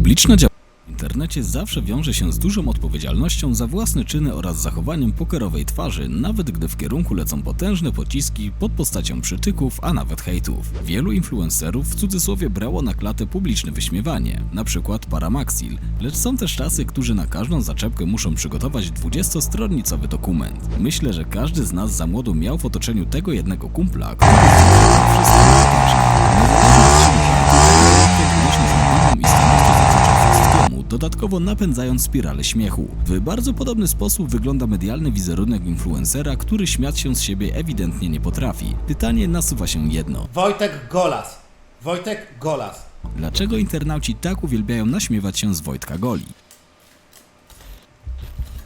Publiczna działalność w internecie zawsze wiąże się z dużą odpowiedzialnością za własne czyny oraz zachowaniem pokerowej twarzy, nawet gdy w kierunku lecą potężne pociski pod postacią przytyków, a nawet hejtów. Wielu influencerów w cudzysłowie brało na klatę publiczne wyśmiewanie, na przykład Paramaxil, lecz są też tacy, którzy na każdą zaczepkę muszą przygotować 20-stronnicowy dokument. Myślę, że każdy z nas za młodu miał w otoczeniu tego jednego kumpla, który Niezależnie od siły dodatkowo napędzając spiralę śmiechu. W bardzo podobny sposób wygląda medialny wizerunek influencera, który śmiać się z siebie ewidentnie nie potrafi. Pytanie nasuwa się jedno. Wojtek Golas. Wojtek Golas. Dlaczego internauci tak uwielbiają naśmiewać się z Wojtka Goli?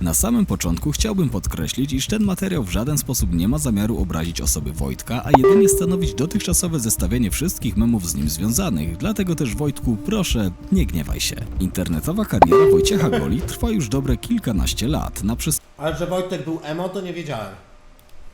Na samym początku chciałbym podkreślić, iż ten materiał w żaden sposób nie ma zamiaru obrazić osoby Wojtka, a jedynie stanowić dotychczasowe zestawienie wszystkich memów z nim związanych, dlatego też Wojtku, proszę, nie gniewaj się. Internetowa kariera Wojciecha Goli trwa już dobre kilkanaście lat, na Ale że Wojtek był emo, to nie wiedziałem.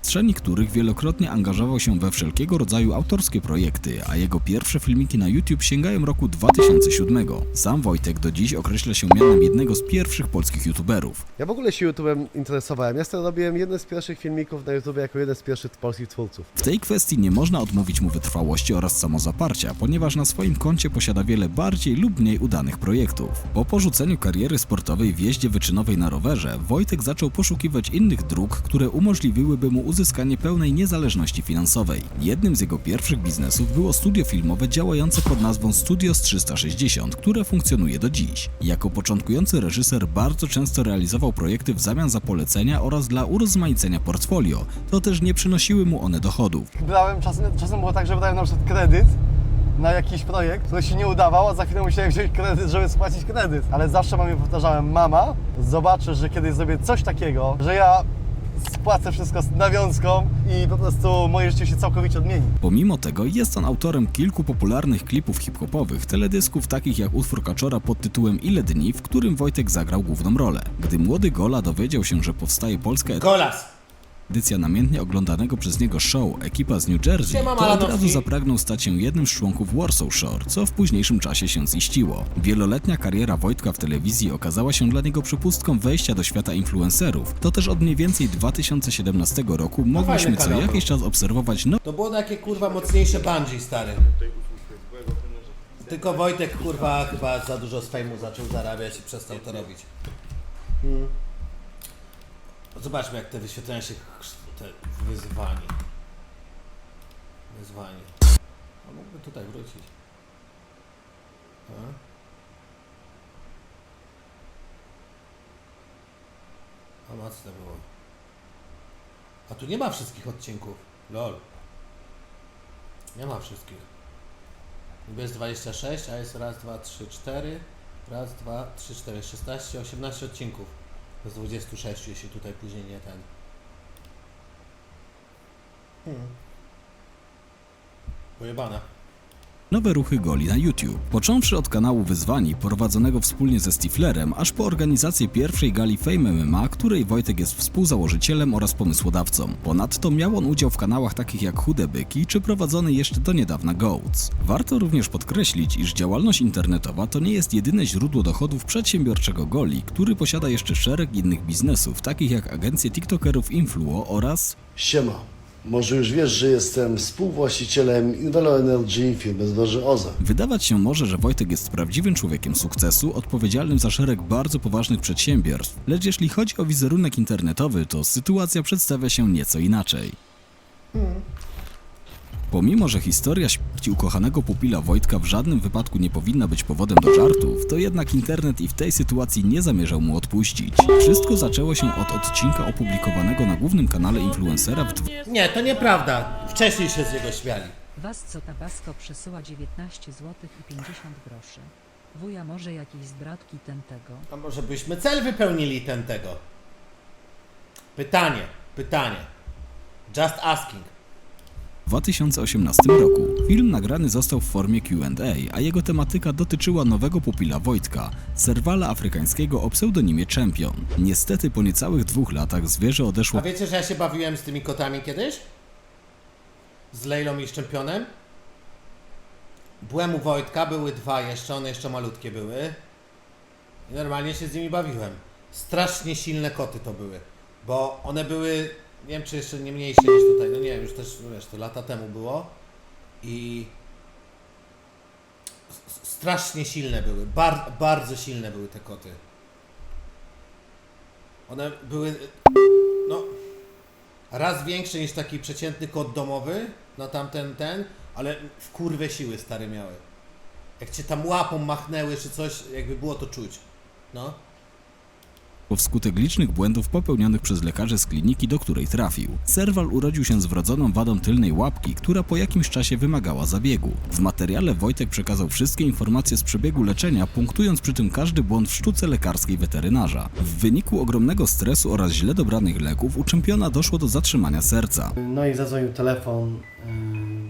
Przestrzeni których wielokrotnie angażował się we wszelkiego rodzaju autorskie projekty, a jego pierwsze filmiki na YouTube sięgają roku 2007. Sam Wojtek do dziś określa się mianem jednego z pierwszych polskich youtuberów. Ja w ogóle się YouTube'em interesowałem. Ja robiłem jeden z pierwszych filmików na YouTube jako jeden z pierwszych polskich twórców. W tej kwestii nie można odmówić mu wytrwałości oraz samozaparcia, ponieważ na swoim koncie posiada wiele bardziej lub mniej udanych projektów. Po porzuceniu kariery sportowej w jeździe wyczynowej na rowerze, Wojtek zaczął poszukiwać innych dróg, które umożliwiłyby mu uzyskanie pełnej niezależności finansowej. Jednym z jego pierwszych biznesów było studio filmowe działające pod nazwą Studios 360, które funkcjonuje do dziś. Jako początkujący reżyser bardzo często realizował projekty w zamian za polecenia oraz dla urozmaicenia portfolio, to też nie przynosiły mu one dochodów. Brałem czasem, czasem było tak, że brałem na przykład kredyt na jakiś projekt, który się nie udawał, a za chwilę musiałem wziąć kredyt, żeby spłacić kredyt. Ale zawsze mamie powtarzałem, mama, zobaczysz, że kiedyś zrobię coś takiego, że ja spłacę wszystko z nawiązką i po prostu moje życie się całkowicie odmieni. Pomimo tego jest on autorem kilku popularnych klipów hip-hopowych, teledysków takich jak utwór Kaczora pod tytułem Ile dni, w którym Wojtek zagrał główną rolę. Gdy młody Gola dowiedział się, że powstaje polska Golas. Edycja namiętnie oglądanego przez niego show Ekipa z New Jersey, to od razu zapragnął stać się jednym z członków Warsaw Shore, co w późniejszym czasie się ziściło. Wieloletnia kariera Wojtka w telewizji okazała się dla niego przepustką wejścia do świata influencerów. To też od mniej więcej 2017 roku mogliśmy co jakiś czas obserwować no To było takie kurwa mocniejsze bungee, stary. Tylko Wojtek kurwa chyba za dużo z fejmu zaczął zarabiać i przestał to robić. Hmm. Zobaczmy jak te wyświetlenia się te wyzwanie. Wyzwanie. A mógłby tutaj wrócić. A? A to było? A tu nie ma wszystkich odcinków. Lol. Nie ma wszystkich. Jest 26, a jest raz, dwa, trzy, cztery. Raz, dwa, trzy, cztery, 16, 18 odcinków. Z 26, jeśli tutaj później nie ten. Hmm. Pojebane. Nowe ruchy Goli na YouTube. Począwszy od kanału Wyzwani, prowadzonego wspólnie ze Stiflerem, aż po organizację pierwszej gali Fame MMA, której Wojtek jest współzałożycielem oraz pomysłodawcą. Ponadto miał on udział w kanałach takich jak Chude Byki, czy prowadzony jeszcze do niedawna Goats. Warto również podkreślić, iż działalność internetowa to nie jest jedyne źródło dochodów przedsiębiorczego Goli, który posiada jeszcze szereg innych biznesów, takich jak agencje TikTokerów Influo oraz Siema. Może już wiesz, że jestem współwłaścicielem Invelo Energy firmy z OZE. Wydawać się może, że Wojtek jest prawdziwym człowiekiem sukcesu, odpowiedzialnym za szereg bardzo poważnych przedsiębiorstw, lecz jeśli chodzi o wizerunek internetowy, to sytuacja przedstawia się nieco inaczej. Pomimo, że historia śmierci ukochanego pupila Wojtka w żadnym wypadku nie powinna być powodem do żartów, to jednak internet i w tej sytuacji nie zamierzał mu odpuścić. Wszystko zaczęło się od odcinka opublikowanego na głównym kanale influencera w Nie, to nieprawda. Wcześniej się z niego śmiali. Wasco Tabasco przesyła 19 zł i 50 groszy. Wuja może jakieś zdradki ten tego. A może byśmy cel wypełnili ten tego? Pytanie, pytanie. Just asking. 2018 roku. Film nagrany został w formie Q&A, a jego tematyka dotyczyła nowego pupila Wojtka, serwala afrykańskiego o pseudonimie Champion. Niestety po niecałych dwóch latach zwierzę odeszło A wiecie, że ja się bawiłem z tymi kotami kiedyś? Z Lejlą i Szczempionem? Byłem u Wojtka, były dwa jeszcze, one jeszcze malutkie były. I normalnie się z nimi bawiłem. Strasznie silne koty to były, bo one były, nie wiem czy jeszcze nie mniejsze niż tutaj, no nie wiem, już też, wiesz, to lata temu było i strasznie silne były, bar, bardzo silne były te koty. One były, no, raz większe niż taki przeciętny kot domowy, na tamten ten, ale w kurwę siły stare miały. Jak cię tam łapą machnęły czy coś, jakby było to czuć. No. Bo wskutek licznych błędów popełnionych przez lekarzy z kliniki, do której trafił. Serwal urodził się z wrodzoną wadą tylnej łapki, która po jakimś czasie wymagała zabiegu. W materiale Wojtek przekazał wszystkie informacje z przebiegu leczenia, punktując przy tym każdy błąd w sztuce lekarskiej weterynarza. W wyniku ogromnego stresu oraz źle dobranych leków u czempiona doszło do zatrzymania serca. No i zadzwonił telefon,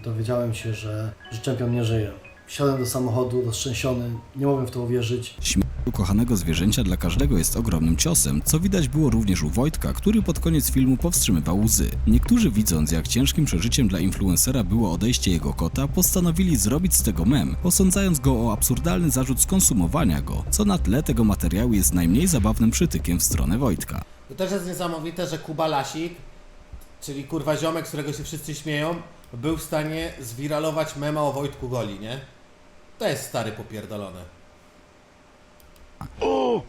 dowiedziałem się, że, że czempion nie żyje. Wsiadłem do samochodu, roztrzęsiony, nie mogłem w to uwierzyć. Ukochanego zwierzęcia dla każdego jest ogromnym ciosem, co widać było również u Wojtka, który pod koniec filmu powstrzymywał łzy. Niektórzy widząc, jak ciężkim przeżyciem dla influencera było odejście jego kota, postanowili zrobić z tego mem, posądzając go o absurdalny zarzut skonsumowania go, co na tle tego materiału jest najmniej zabawnym przytykiem w stronę Wojtka. To też jest niesamowite, że Kuba Lasik, czyli kurwa ziomek, z którego się wszyscy śmieją, był w stanie zwiralować mema o Wojtku Goli, nie? To jest stary popierdolone. O!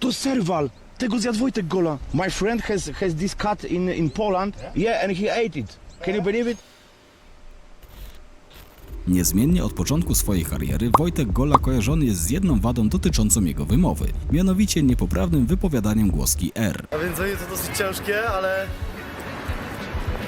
To serwal! Tego zjadł Wojtek Gola. My friend has, has this cat in, in Poland. Yeah, and he ate it. Can you believe it? Niezmiennie od początku swojej kariery Wojtek Gola kojarzony jest z jedną wadą dotyczącą jego wymowy, mianowicie niepoprawnym wypowiadaniem głoski R. A więc jest to dosyć ciężkie, ale...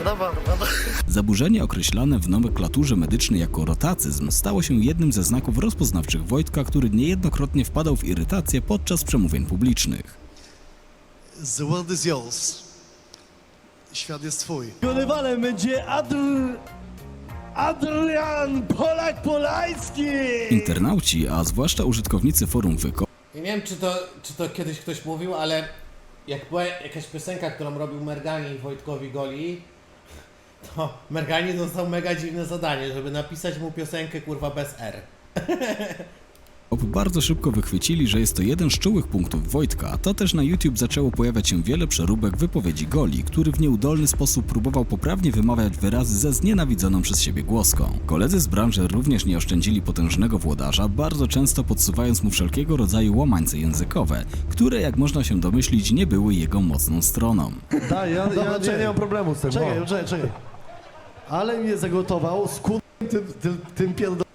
Dobra, dobra. Zaburzenie określane w nomenklaturze medycznej jako rotacyzm stało się jednym ze znaków rozpoznawczych Wojtka, który niejednokrotnie wpadał w irytację podczas przemówień publicznych. The world is yours. Świat jest twój. Rywalem będzie Adr... Adrian Polak Polański! Internauci, a zwłaszcza użytkownicy forum Wyko, nie wiem, czy to, czy to kiedyś ktoś mówił, ale jak była jakaś piosenka, którą robił Mergani Wojtkowi Goli, to Mergani dostał mega dziwne zadanie, żeby napisać mu piosenkę kurwa bez R. bardzo szybko wychwycili, że jest to jeden z czułych punktów Wojtka, to też na YouTube zaczęło pojawiać się wiele przeróbek wypowiedzi Goli, który w nieudolny sposób próbował poprawnie wymawiać wyrazy ze znienawidzoną przez siebie głoską. Koledzy z branży również nie oszczędzili potężnego włodarza, bardzo często podsuwając mu wszelkiego rodzaju łamańce językowe, które jak można się domyślić nie były jego mocną stroną. Daj, ja, ja, nie. nie mam problemu z tym. Czekaj, no. czekaj, czekaj. Ale mnie zagotował z kur... tym, tym, tym pierdolem.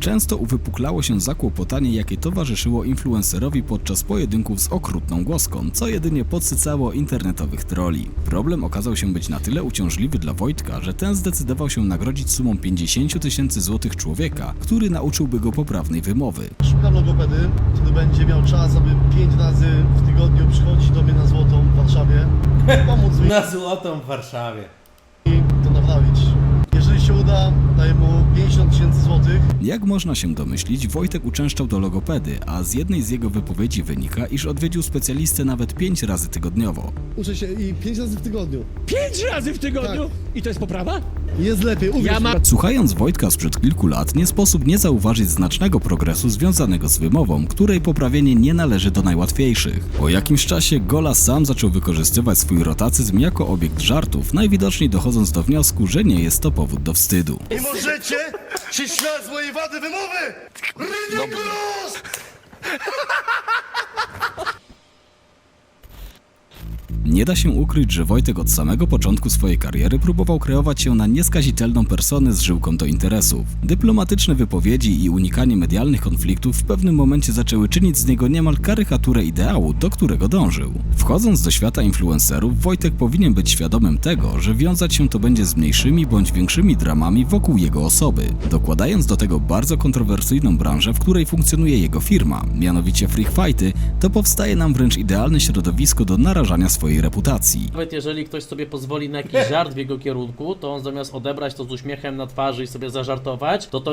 Często uwypuklało się zakłopotanie, jakie towarzyszyło influencerowi podczas pojedynków z okrutną głoską, co jedynie podsycało internetowych troli. Problem okazał się być na tyle uciążliwy dla Wojtka, że ten zdecydował się nagrodzić sumą 50 000 tysięcy złotych człowieka, który nauczyłby go poprawnej wymowy. Szukam logopedy, który będzie miał czas, aby pięć razy w tygodniu przychodzić do mnie na Złotą w Warszawie. Pomóc mi Na złotą w Warszawie. to naprawić. Jeżeli się uda, daję mu 50 tysięcy złotych. Jak można się domyślić, Wojtek uczęszczał do logopedy, a z jednej z jego wypowiedzi wynika, iż odwiedził specjalistę nawet 5 razy tygodniowo. Uczę się i 5 razy w tygodniu. Pięć razy w tygodniu? I to jest poprawa? Jest lepiej, uwierz Ja mi. mam Słuchając Wojtka sprzed kilku lat, nie sposób nie zauważyć znacznego progresu związanego z wymową, której poprawienie nie należy do najłatwiejszych. Po jakimś czasie Gola sam zaczął wykorzystywać swój rotacyzm jako obiekt żartów, najwidoczniej dochodząc do wniosku, że nie jest to powód do wstydu. Możecie się śmiać z mojej wady wymowy! Rydykulus! Nie da się ukryć, że Wojtek od samego początku swojej kariery próbował kreować się na nieskazitelną personę z żyłką do interesów. Dyplomatyczne wypowiedzi i unikanie medialnych konfliktów w pewnym momencie zaczęły czynić z niego niemal karykaturę ideału, do którego dążył. Wchodząc do świata influencerów, Wojtek powinien być świadomym tego, że wiązać się to będzie z mniejszymi bądź większymi dramami wokół jego osoby. Dokładając do tego bardzo kontrowersyjną branżę, w której funkcjonuje jego firma, mianowicie Freak Fighty, to powstaje nam wręcz idealne środowisko do narażania swojej reputacji. Nawet jeżeli ktoś sobie pozwoli na jakiś żart w jego kierunku, to on zamiast odebrać to z uśmiechem na twarzy i sobie zażartować, to to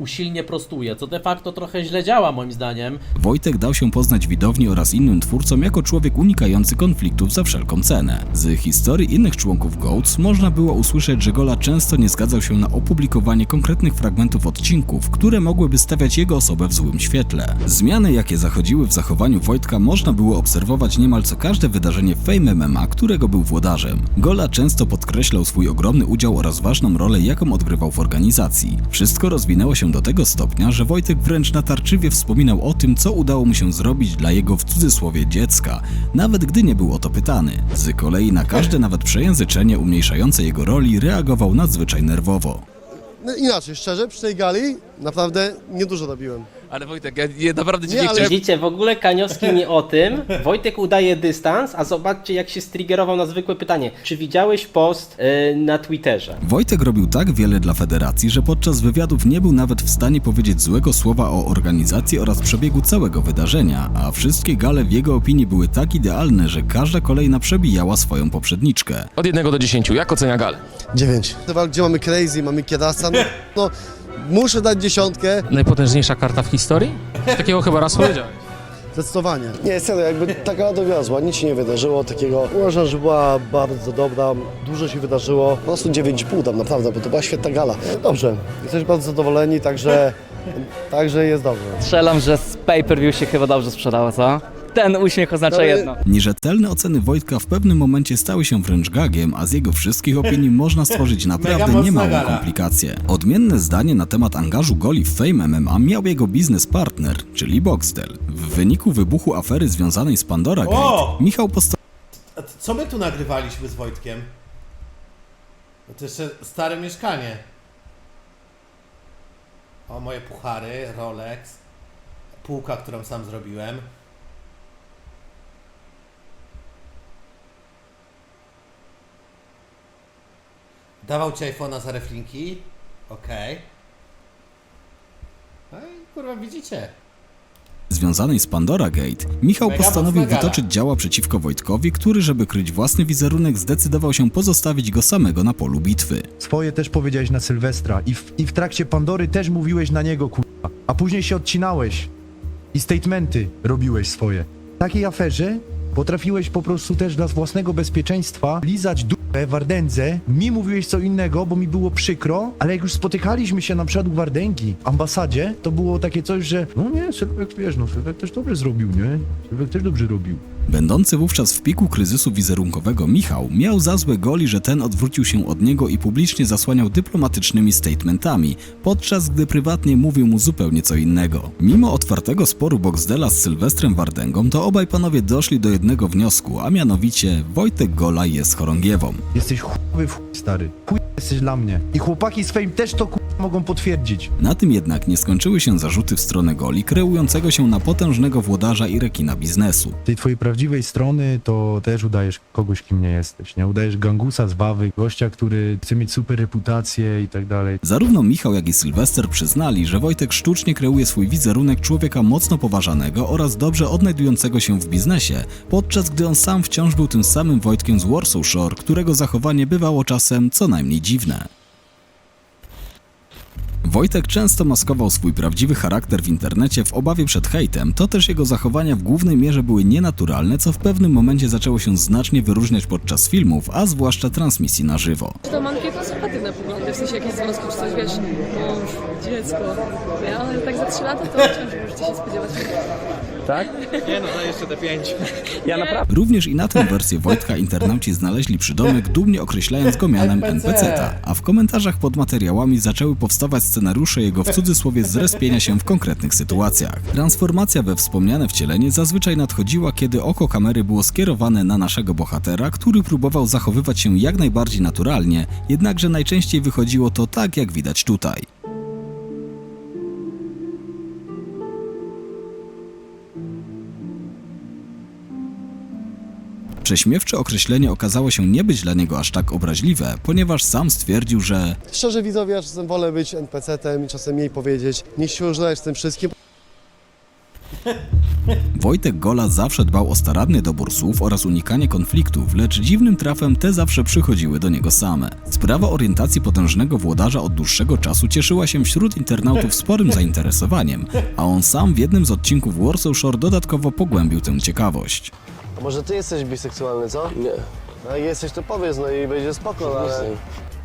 usilnie prostuje, co de facto trochę źle działa moim zdaniem. Wojtek dał się poznać widowni oraz innym twórcom jako człowiek unikający konfliktów za wszelką cenę. Z historii innych członków GOATS można było usłyszeć, że Gola często nie zgadzał się na opublikowanie konkretnych fragmentów odcinków, które mogłyby stawiać jego osobę w złym świetle. Zmiany, jakie zachodziły w zachowaniu Wojtka, można było obserwować niemal co każde wydarzenie Fame MMA, którego był włodarzem. Gola często podkreślał swój ogromny udział oraz ważną rolę, jaką odgrywał w organizacji. Wszystko rozwinęło się do tego stopnia, że Wojtek wręcz natarczywie wspominał o tym, co udało mu się zrobić dla jego w cudzysłowie dziecka, nawet gdy nie był o to pytany. Z kolei na każde nawet przejęzyczenie umniejszające jego roli reagował nadzwyczaj nerwowo. No inaczej, szczerze, przy tej gali naprawdę niedużo robiłem. Ale Wojtek, ja, ja naprawdę cię Nie, nie, ale- chciałem... Widzicie, w ogóle Kaniowski nie o tym. Wojtek udaje dystans, a zobaczcie jak się striggerował na zwykłe pytanie. Czy widziałeś post y, na Twitterze? Wojtek robił tak wiele dla federacji, że podczas wywiadów nie był nawet w stanie powiedzieć złego słowa o organizacji oraz przebiegu całego wydarzenia, a wszystkie gale w jego opinii były tak idealne, że każda kolejna przebijała swoją poprzedniczkę. Od 1 do 10, jak ocenia gal? 9. Gdzie mamy Crazy, mamy Kierasa, no, no muszę dać dziesiątkę, Najpotężniejsza karta w historii? Takiego chyba raz powiedziałeś. zdecydowanie. Nie, serio, jakby ta gala dowiozła, nic się nie wydarzyło takiego. Uważam, że była bardzo dobra, dużo się wydarzyło. Po prostu 9,5 dam, naprawdę, bo to była świetna gala. Dobrze, jesteśmy bardzo zadowoleni, także, także jest dobrze. Strzelam, że z pay-per-view się chyba dobrze sprzedało, co? Ten uśmiech oznacza jedno. Nierzetelne oceny Wojtka w pewnym momencie stały się wręcz gagiem, a z jego wszystkich opinii można stworzyć naprawdę niemałą komplikację. Odmienne zdanie na temat angażu Goli w Fame MMA miał jego biznes partner, czyli Boxtel. W wyniku wybuchu afery związanej z Pandora Gate, O! Michał postanowił A co my tu nagrywaliśmy z Wojtkiem? No to jeszcze stare mieszkanie. O, moje puchary, Rolex. Półka, którą sam zrobiłem. Dawał ci iPhone'a za reflinki? Okej. No i kurwa widzicie. związanej z Pandora Gate, Michał Mega postanowił mocna gala. wytoczyć działa przeciwko Wojtkowi, który, żeby kryć własny wizerunek, zdecydował się pozostawić go samego na polu bitwy. Swoje też powiedziałeś na Sylwestra i w, i w trakcie Pandory też mówiłeś na niego, kurwa. A później się odcinałeś i statementy robiłeś swoje. W takiej aferze potrafiłeś po prostu też dla własnego bezpieczeństwa lizać dupę w Ardendze. Mi mówiłeś co innego, bo mi było przykro, ale jak już spotykaliśmy się na przykład u Wardęgi ambasadzie, to było takie coś, że no nie, Sylwek, wiesz, no Sylwek też dobrze zrobił, nie? Sylwek też dobrze robił. Będący wówczas w piku kryzysu wizerunkowego Michał miał za złe goli, że ten odwrócił się od niego i publicznie zasłaniał dyplomatycznymi statementami, podczas gdy prywatnie mówił mu zupełnie co innego. Mimo otwartego sporu Boxdela z Sylwestrem Wardęgą, to obaj panowie doszli do jednego wniosku, a mianowicie Wojtek Gola jest chorągiewą. Jesteś chujowy w chuj, stary. Chuj jesteś dla mnie. I chłopaki z też to kurwa mogą potwierdzić. Na tym jednak nie skończyły się zarzuty w stronę Goli, kreującego się na potężnego włodarza i rekina biznesu. tej twojej prawdziwej strony to też udajesz kogoś, kim nie jesteś, nie? Udajesz gangusa z bawy, gościa, który chce mieć super reputację i tak dalej. Zarówno Michał, jak i Sylwester przyznali, że Wojtek sztucznie kreuje swój wizerunek człowieka mocno poważanego oraz dobrze odnajdującego się w biznesie, podczas gdy on sam wciąż był tym samym Wojtkiem z Warsaw Shore, którego zachowanie bywało czasem co najmniej dziwne. Wojtek często maskował swój prawdziwy charakter w internecie w obawie przed hejtem, to też jego zachowania w głównej mierze były nienaturalne, co w pewnym momencie zaczęło się znacznie wyróżniać podczas filmów, a zwłaszcza transmisji na żywo. To mam konserwatywne poglądy, w sensie jakieś związki czy coś, wiesz, mąż, dziecko. Ja, ale tak za 3 lata to ciężko możecie się spodziewać. Ja naprawdę. Również i na tę wersję Wojtka internauci znaleźli przydomek, dumnie określając go mianem NPC. NPC-ta, a w komentarzach pod materiałami zaczęły powstawać scenariusze jego w cudzysłowie zrespienia się w konkretnych sytuacjach. Transformacja we wspomniane wcielenie zazwyczaj nadchodziła, kiedy oko kamery było skierowane na naszego bohatera, który próbował zachowywać się jak najbardziej naturalnie, jednakże najczęściej wychodziło to tak, jak widać tutaj. Prześmiewcze określenie okazało się nie być dla niego aż tak obraźliwe, ponieważ sam stwierdził, że Szczerze widzowie, ja czasem wolę być NPC-tem i czasem mniej powiedzieć, niż się z tym wszystkim. Wojtek Gola zawsze dbał o staranny dobór słów oraz unikanie konfliktów, lecz dziwnym trafem te zawsze przychodziły do niego same. Sprawa orientacji potężnego włodarza od dłuższego czasu cieszyła się wśród internautów sporym zainteresowaniem, a on sam w jednym z odcinków Warsaw Shore dodatkowo pogłębił tę ciekawość. A może ty jesteś biseksualny, co? Nie. No jak jesteś, to powiedz, no i będzie spoko, no, ale...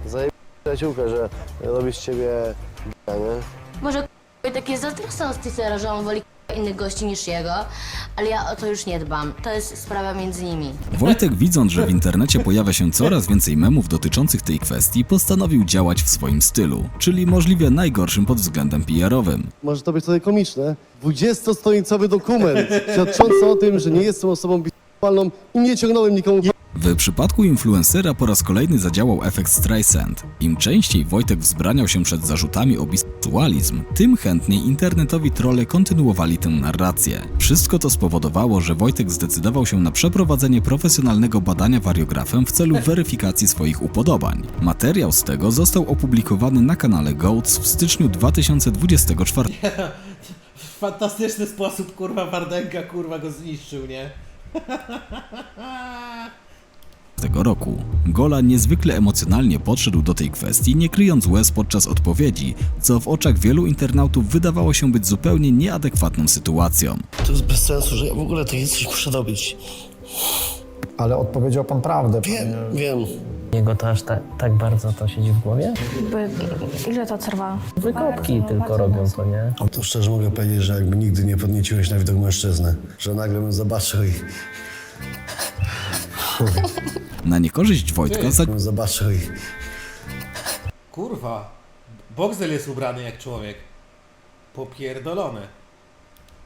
Zajeb... przyjaciółkę, że robi z ciebie g***a, nie? Może Wojtek jest zazdrosny od Stissera, że on woli innych gości niż jego, ale ja o to już nie dbam. To jest sprawa między nimi. Wojtek, widząc, że w internecie pojawia się coraz więcej memów dotyczących tej kwestii, postanowił działać w swoim stylu, czyli możliwie najgorszym pod względem PR-owym. Może to być trochę komiczne. 20-stronicowy dokument świadczący o tym, że nie jestem osobą i nie ciągnąłem nikomu W przypadku influencera po raz kolejny zadziałał efekt Streisand. Im częściej Wojtek wzbraniał się przed zarzutami o biseksualizm, tym chętniej internetowi trolle kontynuowali tę narrację. Wszystko to spowodowało, że Wojtek zdecydował się na przeprowadzenie profesjonalnego badania wariografem w celu weryfikacji swoich upodobań. Materiał z tego został opublikowany na kanale Goats w styczniu 2024 W fantastyczny sposób, kurwa, Wardęga, kurwa, go zniszczył, nie? tego roku. Gola niezwykle emocjonalnie podszedł do tej kwestii, nie kryjąc łez podczas odpowiedzi, co w oczach wielu internautów wydawało się być zupełnie nieadekwatną sytuacją. To jest bez sensu, że ja w ogóle takie coś muszę robić. Ale odpowiedział pan prawdę. Wiem, wiem. Jego to aż tak, tak bardzo to siedzi w głowie? Ile to trwa? Wykopki tylko robią to, nie? To szczerze mogę powiedzieć, że jakby nigdy nie podnieciłeś na widok mężczyzny, że nagle bym zobaczył i... Na niekorzyść Wojtka za bym zobaczył i... Kurwa. Boxel jest ubrany jak człowiek. Popierdolony.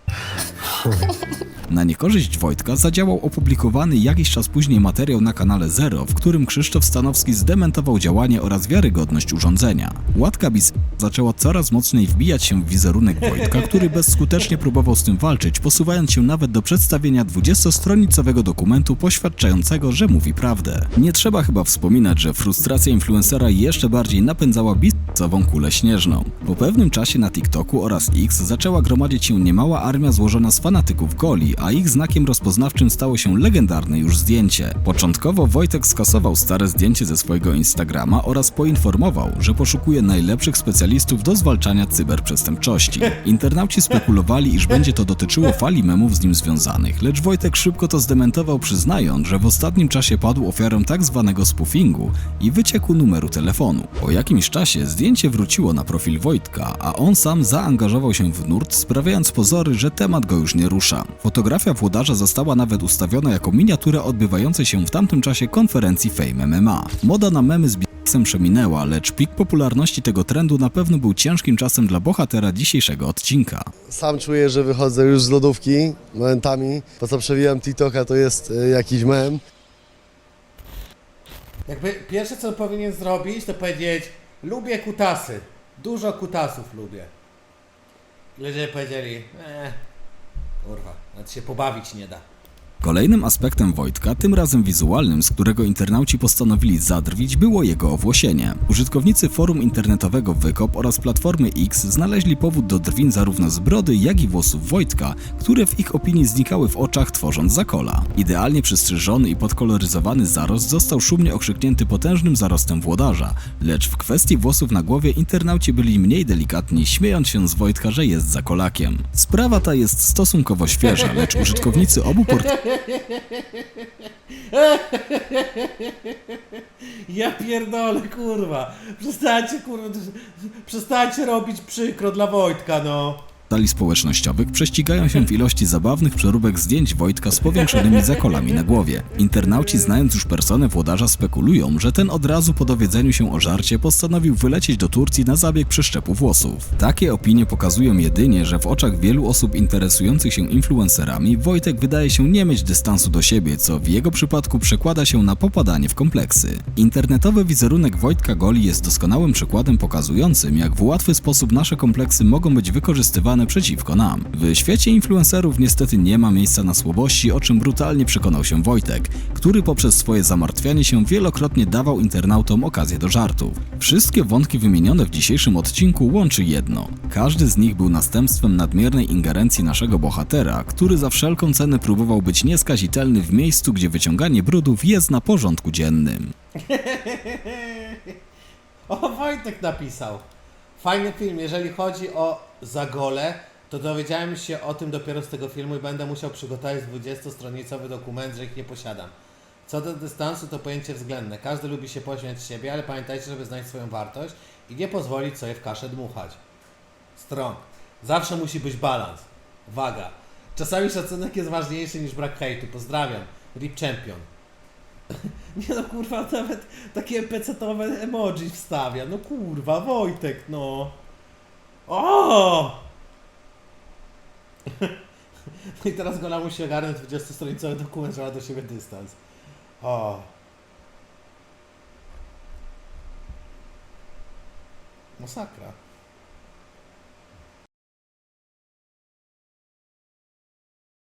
Na niekorzyść Wojtka zadziałał opublikowany jakiś czas później materiał na kanale Zero, w którym Krzysztof Stanowski zdementował działanie oraz wiarygodność urządzenia. Łatka bis zaczęła coraz mocniej wbijać się w wizerunek Wojtka, który bezskutecznie próbował z tym walczyć, posuwając się nawet do przedstawienia 20-stronicowego dokumentu poświadczającego, że mówi prawdę. Nie trzeba chyba wspominać, że frustracja influencera jeszcze bardziej napędzała bisową kulę śnieżną. Po pewnym czasie na TikToku oraz X zaczęła gromadzić się niemała armia złożona z fanatyków Goli, a ich znakiem rozpoznawczym stało się legendarne już zdjęcie. Początkowo Wojtek skasował stare zdjęcie ze swojego Instagrama oraz poinformował, że poszukuje najlepszych specjalistów do zwalczania cyberprzestępczości. Internauci spekulowali, iż będzie to dotyczyło fali memów z nim związanych, lecz Wojtek szybko to zdementował, przyznając, że w ostatnim czasie padł ofiarą tak zwanego spoofingu i wycieku numeru telefonu. Po jakimś czasie zdjęcie wróciło na profil Wojtka, a on sam zaangażował się w nurt, sprawiając pozory, że temat go już nie rusza. Fotografia włodarza została nawet ustawiona jako miniatura odbywającej się w tamtym czasie konferencji Fame MMA. Moda na memy z biksem przeminęła, lecz pik popularności tego trendu na pewno był ciężkim czasem dla bohatera dzisiejszego odcinka. Sam czuję, że wychodzę już z lodówki momentami. Po co przewijam TikToka, to jest y, jakiś mem. Jakby pierwsze co powinien zrobić, to powiedzieć lubię kutasy. Dużo kutasów lubię. Ludzie powiedzieli, eee, kurwa, nawet się pobawić nie da. Kolejnym aspektem Wojtka, tym razem wizualnym, z którego internauci postanowili zadrwić, było jego owłosienie. Użytkownicy forum internetowego Wykop oraz platformy X znaleźli powód do drwin zarówno z brody, jak i włosów Wojtka, które w ich opinii znikały w oczach, tworząc zakola. Idealnie przystrzyżony i podkoloryzowany zarost został szumnie okrzyknięty potężnym zarostem włodarza, lecz w kwestii włosów na głowie internauci byli mniej delikatni, śmiejąc się z Wojtka, że jest zakolakiem. Sprawa ta jest stosunkowo świeża, lecz użytkownicy obu portali Ja pierdolę, kurwa. Przestańcie, kurwa, przestańcie robić przykro dla Wojtka, no. Portali społecznościowych prześcigają się w ilości zabawnych przeróbek zdjęć Wojtka z powiększonymi zakolami na głowie. Internauci, znając już personę włodarza, spekulują, że ten od razu po dowiedzeniu się o żarcie postanowił wylecieć do Turcji na zabieg przeszczepu włosów. Takie opinie pokazują jedynie, że w oczach wielu osób interesujących się influencerami Wojtek wydaje się nie mieć dystansu do siebie, co w jego przypadku przekłada się na popadanie w kompleksy. Internetowy wizerunek Wojtka Goli jest doskonałym przykładem pokazującym, jak w łatwy sposób nasze kompleksy mogą być wykorzystywane skierowane przeciwko nam. W świecie influencerów niestety nie ma miejsca na słabości, o czym brutalnie przekonał się Wojtek, który poprzez swoje zamartwianie się wielokrotnie dawał internautom okazję do żartów. Wszystkie wątki wymienione w dzisiejszym odcinku łączy jedno. Każdy z nich był następstwem nadmiernej ingerencji naszego bohatera, który za wszelką cenę próbował być nieskazitelny w miejscu, gdzie wyciąganie brudów jest na porządku dziennym. O, Wojtek napisał. Fajny film, jeżeli chodzi o Zagole, to dowiedziałem się o tym dopiero z tego filmu i będę musiał przygotować 20-stronicowy dokument, że ich nie posiadam. Co do dystansu, to pojęcie względne. Każdy lubi się pośmiać z siebie, ale pamiętajcie, żeby znać swoją wartość i nie pozwolić sobie w kaszę dmuchać. Strong. Zawsze musi być balans. Waga. Czasami szacunek jest ważniejszy niż brak hejtu. Pozdrawiam. Rip Champion. Nie no kurwa, nawet takie pecetowe emoji wstawia. No kurwa, Wojtek, no. O! I teraz Gola musi ogarnąć 20-stronicowy dokument, że ma do siebie dystans. O. Masakra.